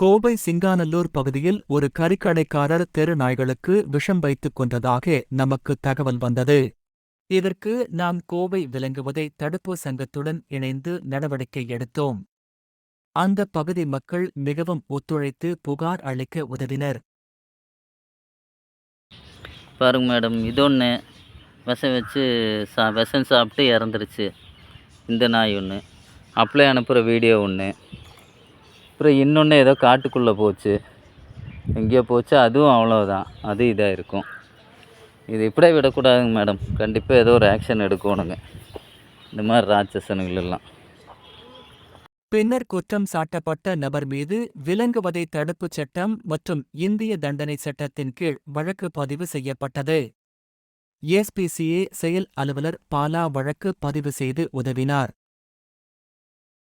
கோவை சிங்கானல்லூர் பகுதியில் ஒரு கறிக்கடைக்காரர் தெரு நாய்களுக்கு விஷம் வைத்துக் கொன்றதாக நமக்கு தகவல் வந்தது. இதற்கு நாம் கோவை விளங்குவதை தடுப்பு சங்கத்துடன் இணைந்து நடவடிக்கை எடுத்தோம். அந்த பகுதி மக்கள் மிகவும் ஒத்துழைத்து புகார் அளிக்க உதவினர். பாருங்க மேடம் இது ஒன்று விஷம் வச்சு சா விஷம் சாப்பிட்டு இறந்துருச்சு. இந்த நாய் ஒன்று அப்ளை அனுப்புகிற வீடியோ ஒன்று அப்புறம் இன்னொன்று ஏதோ காட்டுக்குள்ளே போச்சு. எங்கேயோ போச்சு அதுவும் அவ்வளோதான் அது இதாக இருக்கும். இது இப்படியே விடக்கூடாதுங்க மேடம். கண்டிப்பாக ஏதோ ஒரு ஆக்ஷன் எடுக்கணுங்க. இந்த மாதிரி ராட்சசனுங்களெல்லாம் பின்னர் குற்றம் சாட்டப்பட்ட நபர் மீது விலங்குவதை தடுப்புச் சட்டம் மற்றும் இந்திய தண்டனை சட்டத்தின் கீழ் வழக்கு பதிவு செய்யப்பட்டது. எஸ்பிசிஏ செயல் அலுவலர் பாலா வழக்கு பதிவு செய்து உதவினார்.